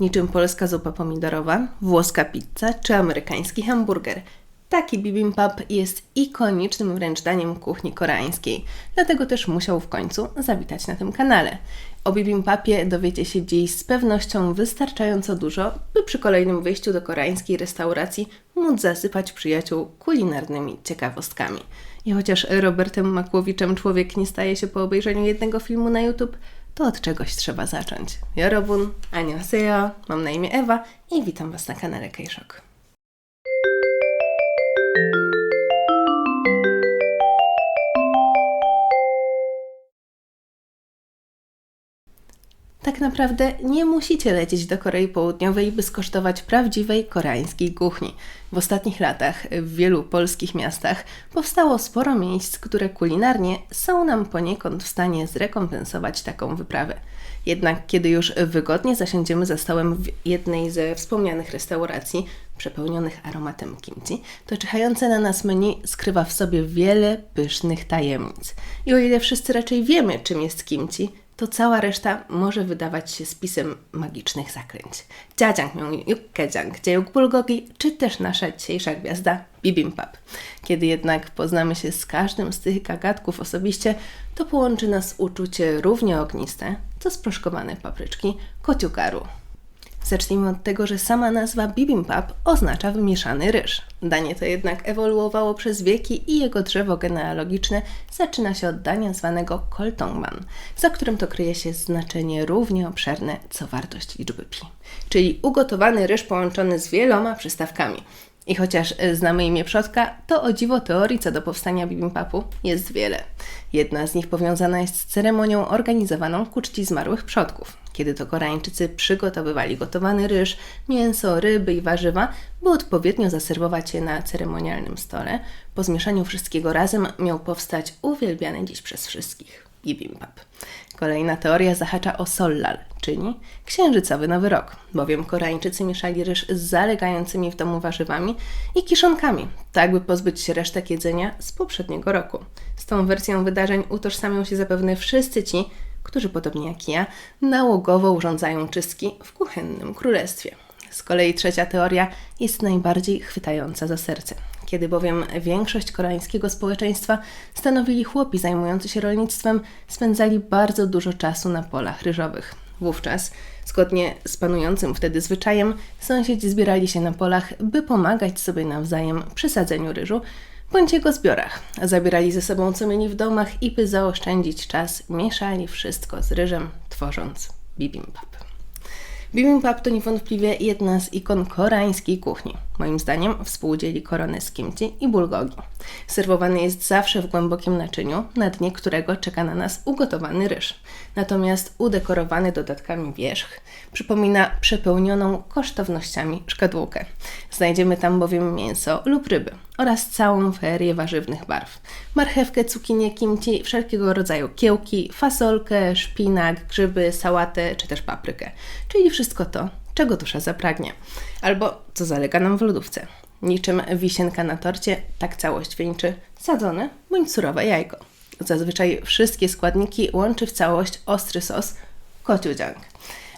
Niczym polska zupa pomidorowa, włoska pizza czy amerykański hamburger. Taki bibimbap jest ikonicznym wręcz daniem kuchni koreańskiej, dlatego też musiał w końcu zawitać na tym kanale. O bibimbapie dowiecie się dziś z pewnością wystarczająco dużo, by przy kolejnym wyjściu do koreańskiej restauracji móc zasypać przyjaciół kulinarnymi ciekawostkami. I chociaż Robertem Makłowiczem człowiek nie staje się po obejrzeniu jednego filmu na YouTube, to od czegoś trzeba zacząć. Yorobun, annyeonghaseyo, mam na imię Ewa i witam Was na kanale Kejszok. Tak naprawdę nie musicie lecieć do Korei Południowej, by skosztować prawdziwej koreańskiej kuchni. W ostatnich latach w wielu polskich miastach powstało sporo miejsc, które kulinarnie są nam poniekąd w stanie zrekompensować taką wyprawę. Jednak kiedy już wygodnie zasiądziemy za stołem w jednej ze wspomnianych restauracji, przepełnionych aromatem kimchi, to czyhające na nas menu skrywa w sobie wiele pysznych tajemnic. I o ile wszyscy raczej wiemy, czym jest kimchi, to cała reszta może wydawać się spisem magicznych zaklęć. Jajangmyeon, Yukkejang, Jayuk Bulgogi, czy też nasza dzisiejsza gwiazda Bibimbap. Kiedy jednak poznamy się z każdym z tych gagatków osobiście, to połączy nas uczucie równie ogniste, co sproszkowane papryczki kociukaru. Zacznijmy od tego, że sama nazwa bibimbap oznacza wymieszany ryż. Danie to jednak ewoluowało przez wieki i jego drzewo genealogiczne zaczyna się od dania zwanego koltongman, za którym to kryje się znaczenie równie obszerne co wartość liczby pi, czyli ugotowany ryż połączony z wieloma przystawkami. I chociaż znamy imię przodka, to o dziwo teorii co do powstania bibimbapu jest wiele. Jedna z nich powiązana jest z ceremonią organizowaną ku czci zmarłych przodków, kiedy to Koreańczycy przygotowywali gotowany ryż, mięso, ryby i warzywa, by odpowiednio zaserwować je na ceremonialnym stole. Po zmieszaniu wszystkiego razem miał powstać uwielbiany dziś przez wszystkich bibimbap. Kolejna teoria zahacza o sollal, księżycowy nowy rok, bowiem Koreańczycy mieszali ryż z zalegającymi w domu warzywami i kiszonkami, tak by pozbyć się resztek jedzenia z poprzedniego roku. Z tą wersją wydarzeń utożsamią się zapewne wszyscy ci, którzy podobnie jak ja nałogowo urządzają czystki w kuchennym królestwie. Z kolei trzecia teoria jest najbardziej chwytająca za serce. Kiedy bowiem większość koreańskiego społeczeństwa stanowili chłopi zajmujący się rolnictwem, spędzali bardzo dużo czasu na polach ryżowych. Wówczas, zgodnie z panującym wtedy zwyczajem, sąsiedzi zbierali się na polach, by pomagać sobie nawzajem przy sadzeniu ryżu, bądź jego zbiorach. Zabierali ze sobą co mieli w domach i by zaoszczędzić czas, mieszali wszystko z ryżem, tworząc bibimbap. Bibimbap to niewątpliwie jedna z ikon koreańskiej kuchni. Moim zdaniem współdzieli koronę z kimchi i bulgogi. Serwowany jest zawsze w głębokim naczyniu, na dnie którego czeka na nas ugotowany ryż. Natomiast udekorowany dodatkami wierzch przypomina przepełnioną kosztownościami szkadłkę. Znajdziemy tam bowiem mięso lub ryby oraz całą ferię warzywnych barw. Marchewkę, cukinię, kimchi, wszelkiego rodzaju kiełki, fasolkę, szpinak, grzyby, sałatę czy też paprykę. Czyli wszystko to, czego dusza zapragnie, albo co zalega nam w lodówce. Niczym wisienka na torcie, tak całość wieńczy sadzone bądź surowe jajko. Zazwyczaj wszystkie składniki łączy w całość ostry sos kociudziang.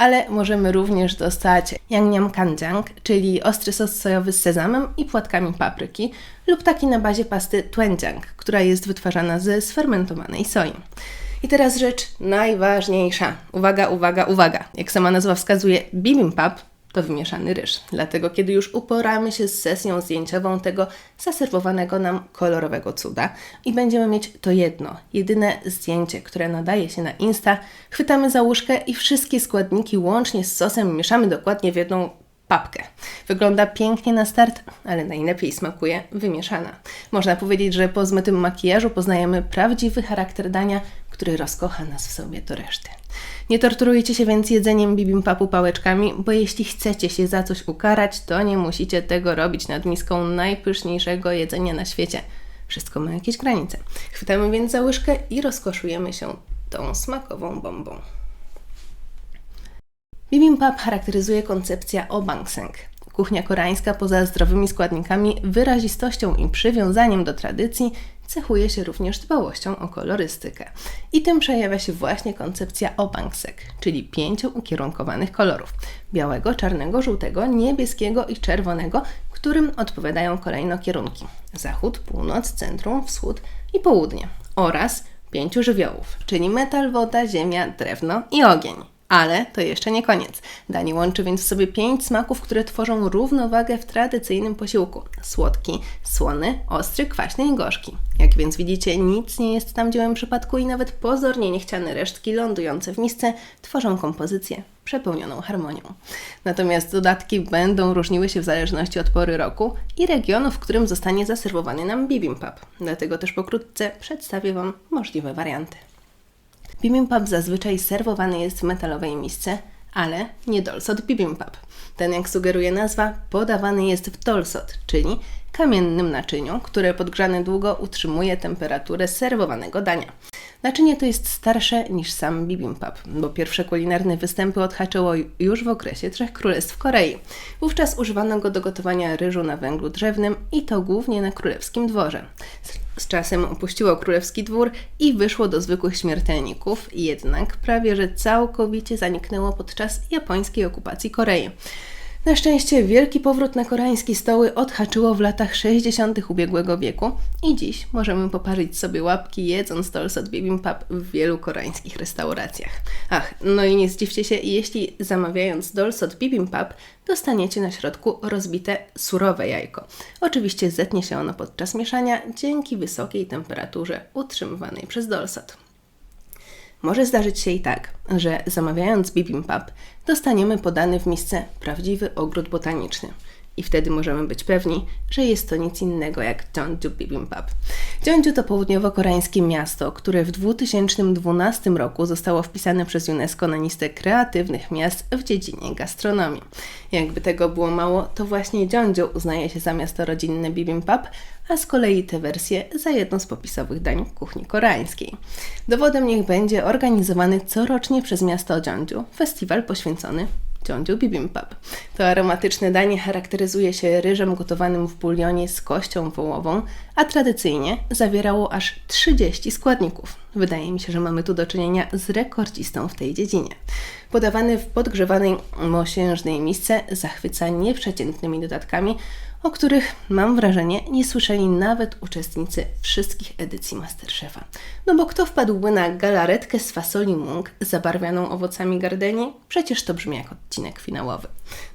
Ale możemy również dostać yangnam kanjang, czyli ostry sos sojowy z sezamem i płatkami papryki, lub taki na bazie pasty doenjang, która jest wytwarzana ze sfermentowanej soi. I teraz rzecz najważniejsza. Uwaga, uwaga, uwaga. Jak sama nazwa wskazuje, bibimbap to wymieszany ryż. Dlatego, kiedy już uporamy się z sesją zdjęciową tego zaserwowanego nam kolorowego cuda i będziemy mieć to jedno, jedyne zdjęcie, które nadaje się na Insta, chwytamy za łóżkę i wszystkie składniki łącznie z sosem mieszamy dokładnie w jedną papkę. Wygląda pięknie na start, ale najlepiej smakuje wymieszana. Można powiedzieć, że po zmytym makijażu poznajemy prawdziwy charakter dania, który rozkocha nas w sobie do reszty. Nie torturujcie się więc jedzeniem bibimbapu pałeczkami, bo jeśli chcecie się za coś ukarać, to nie musicie tego robić nad miską najpyszniejszego jedzenia na świecie. Wszystko ma jakieś granice. Chwytamy więc za łyżkę i rozkoszujemy się tą smakową bombą. Bibimbap charakteryzuje koncepcja obangseng. Kuchnia koreańska poza zdrowymi składnikami, wyrazistością i przywiązaniem do tradycji cechuje się również dbałością o kolorystykę. I tym przejawia się właśnie koncepcja obangsek, czyli pięciu ukierunkowanych kolorów: białego, czarnego, żółtego, niebieskiego i czerwonego, którym odpowiadają kolejno kierunki: zachód, północ, centrum, wschód i południe oraz pięciu żywiołów, czyli metal, woda, ziemia, drewno i ogień. Ale to jeszcze nie koniec. Danie łączy więc w sobie pięć smaków, które tworzą równowagę w tradycyjnym posiłku. Słodki, słony, ostry, kwaśny i gorzki. Jak więc widzicie, nic nie jest tam dziełem przypadku i nawet pozornie niechciane resztki lądujące w misce tworzą kompozycję przepełnioną harmonią. Natomiast dodatki będą różniły się w zależności od pory roku i regionu, w którym zostanie zaserwowany nam bibimbap. Dlatego też pokrótce przedstawię Wam możliwe warianty. Bibimbap zazwyczaj serwowany jest w metalowej misce, ale nie dolsot bibimbap. Ten, jak sugeruje nazwa, podawany jest w dolsot, czyli kamiennym naczyniu, które podgrzane długo utrzymuje temperaturę serwowanego dania. Naczynie to jest starsze niż sam bibimbap, bo pierwsze kulinarne występy odhaczyło już w okresie Trzech Królestw Korei. Wówczas używano go do gotowania ryżu na węglu drzewnym i to głównie na królewskim dworze. Z czasem opuściło królewski dwór i wyszło do zwykłych śmiertelników, jednak prawie że całkowicie zaniknęło podczas japońskiej okupacji Korei. Na szczęście wielki powrót na koreańskie stoły odhaczyło w latach 60. ubiegłego wieku i dziś możemy poparzyć sobie łapki jedząc dolsot bibimbap w wielu koreańskich restauracjach. Ach, no i nie zdziwcie się, jeśli zamawiając dolsot bibimbap dostaniecie na środku rozbite surowe jajko. Oczywiście zetnie się ono podczas mieszania dzięki wysokiej temperaturze utrzymywanej przez dolsot. Może zdarzyć się i tak, że zamawiając bibimbap dostaniemy podany w misce prawdziwy ogród botaniczny – i wtedy możemy być pewni, że jest to nic innego jak Jeonju Bibimbap. Jeonju to południowo-koreańskie miasto, które w 2012 roku zostało wpisane przez UNESCO na listę kreatywnych miast w dziedzinie gastronomii. Jakby tego było mało, to właśnie Jeonju uznaje się za miasto rodzinne bibimbap, a z kolei tę wersję za jedno z popisowych dań kuchni koreańskiej. Dowodem niech będzie organizowany corocznie przez miasto Jeonju festiwal poświęcony Ciądziu bibimbap. To aromatyczne danie charakteryzuje się ryżem gotowanym w bulionie z kością wołową, a tradycyjnie zawierało aż 30 składników. Wydaje mi się, że mamy tu do czynienia z rekordzistą w tej dziedzinie. Podawany w podgrzewanej mosiężnej misce zachwyca nieprzeciętnymi dodatkami, o których mam wrażenie nie słyszeli nawet uczestnicy wszystkich edycji Masterchefa. No bo kto wpadłby na galaretkę z fasoli mung zabarwianą owocami gardeni? Przecież to brzmi jak odcinek finałowy.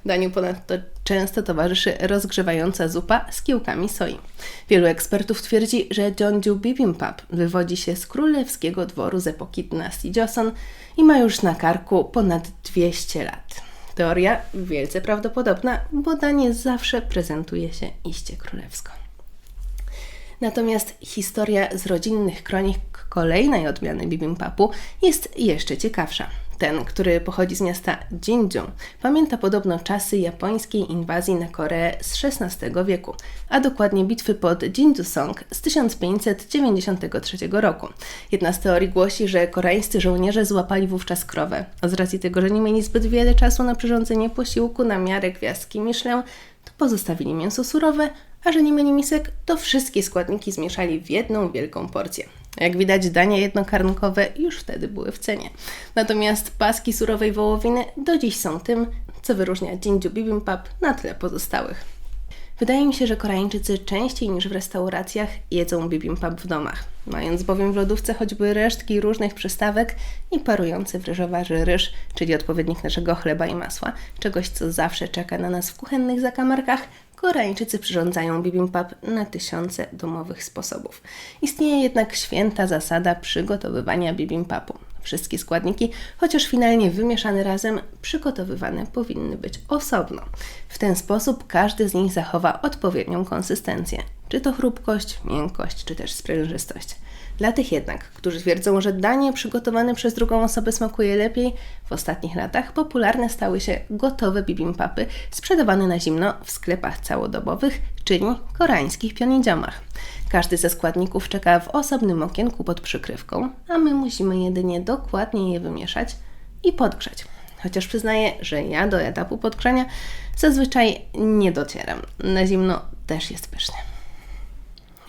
Daniu ponadto często towarzyszy rozgrzewająca zupa z kiełkami soi. Wielu ekspertów twierdzi, że Jeonju Bibimbap wywodzi się z królewskiego dworu z epoki dynastii Joseon i ma już na karku ponad 200 lat. Teoria wielce prawdopodobna, bo danie zawsze prezentuje się iście królewsko. Natomiast historia z rodzinnych kronik kolejnej odmiany bibimbapu jest jeszcze ciekawsza. Ten, który pochodzi z miasta Jinju, pamięta podobno czasy japońskiej inwazji na Koreę z XVI wieku, a dokładnie bitwy pod Jinju-song z 1593 roku. Jedna z teorii głosi, że koreańscy żołnierze złapali wówczas krowę, a z racji tego, że nie mieli zbyt wiele czasu na przyrządzenie posiłku na miarę gwiazdki Michelin, to pozostawili mięso surowe, a że nie mieli misek, to wszystkie składniki zmieszali w jedną wielką porcję. Jak widać, dania jednokarnkowe już wtedy były w cenie. Natomiast paski surowej wołowiny do dziś są tym, co wyróżnia Jinju Bibimbap na tle pozostałych. Wydaje mi się, że Koreańczycy częściej niż w restauracjach jedzą bibimbap w domach, mając bowiem w lodówce choćby resztki różnych przystawek i parujący w ryżowarze ryż, czyli odpowiednik naszego chleba i masła, czegoś co zawsze czeka na nas w kuchennych zakamarkach, Koreańczycy przyrządzają bibimbap na tysiące domowych sposobów. Istnieje jednak święta zasada przygotowywania bibimbapu. Wszystkie składniki, chociaż finalnie wymieszane razem, przygotowywane powinny być osobno. W ten sposób każdy z nich zachowa odpowiednią konsystencję, czy to chrupkość, miękkość, czy też sprężystość. Dla tych jednak, którzy twierdzą, że danie przygotowane przez drugą osobę smakuje lepiej, w ostatnich latach popularne stały się gotowe bibimbapy sprzedawane na zimno w sklepach całodobowych, czyli koreańskich pionidziomach. Każdy ze składników czeka w osobnym okienku pod przykrywką, a my musimy jedynie dokładnie je wymieszać i podgrzać. chociaż przyznaję, że ja do etapu podgrzania zazwyczaj nie docieram. Na zimno też jest pyszny.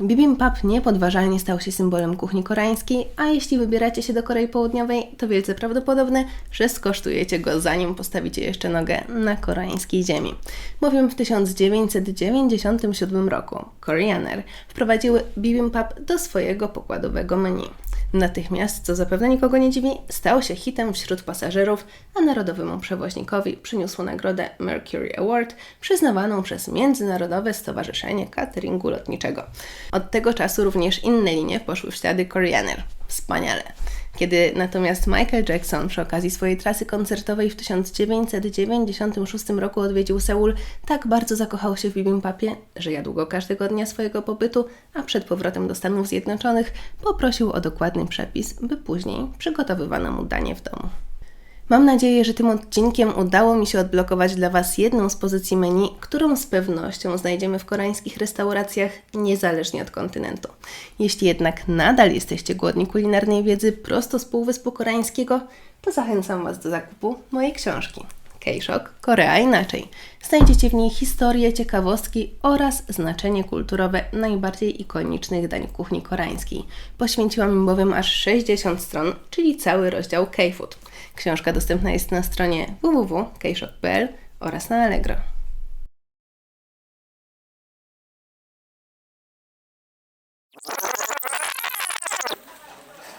Bibimbap niepodważalnie stał się symbolem kuchni koreańskiej, a jeśli wybieracie się do Korei Południowej, to wielce prawdopodobne, że skosztujecie go zanim postawicie jeszcze nogę na koreańskiej ziemi. Bowiem w 1997 roku Koreaner wprowadziły bibimbap do swojego pokładowego menu. Natychmiast, co zapewne nikogo nie dziwi, stał się hitem wśród pasażerów, a narodowemu przewoźnikowi przyniósł nagrodę Mercury Award, przyznawaną przez Międzynarodowe Stowarzyszenie Cateringu Lotniczego. Od tego czasu również inne linie poszły w ślady Koreaner. Wspaniale. Kiedy natomiast Michael Jackson przy okazji swojej trasy koncertowej w 1996 roku odwiedził Seul, tak bardzo zakochał się w bibimbapie, że jadł go każdego dnia swojego pobytu, a przed powrotem do Stanów Zjednoczonych poprosił o dokładny przepis, by później przygotowywano mu danie w domu. Mam nadzieję, że tym odcinkiem udało mi się odblokować dla Was jedną z pozycji menu, którą z pewnością znajdziemy w koreańskich restauracjach niezależnie od kontynentu. Jeśli jednak nadal jesteście głodni kulinarnej wiedzy prosto z Półwyspu Koreańskiego, to zachęcam Was do zakupu mojej książki. K-Shock Korea Inaczej. Znajdziecie w niej historię, ciekawostki oraz znaczenie kulturowe najbardziej ikonicznych dań kuchni koreańskiej. Poświęciłam im bowiem aż 60 stron, czyli cały rozdział K-Food. Książka dostępna jest na stronie www.kshock.pl oraz na Allegro.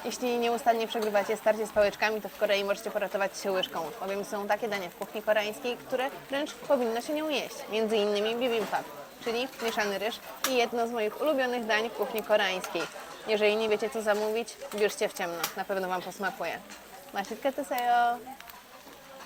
Jeśli nieustannie przegrywacie starcie z pałeczkami, to w Korei możecie poratować się łyżką, bowiem są takie dania w kuchni koreańskiej, które wręcz powinno się nią jeść. Między innymi bibimbap, czyli mieszany ryż i jedno z moich ulubionych dań kuchni koreańskiej. Jeżeli nie wiecie co zamówić, bierzcie w ciemno, na pewno Wam posmakuje. Masitka to sejo!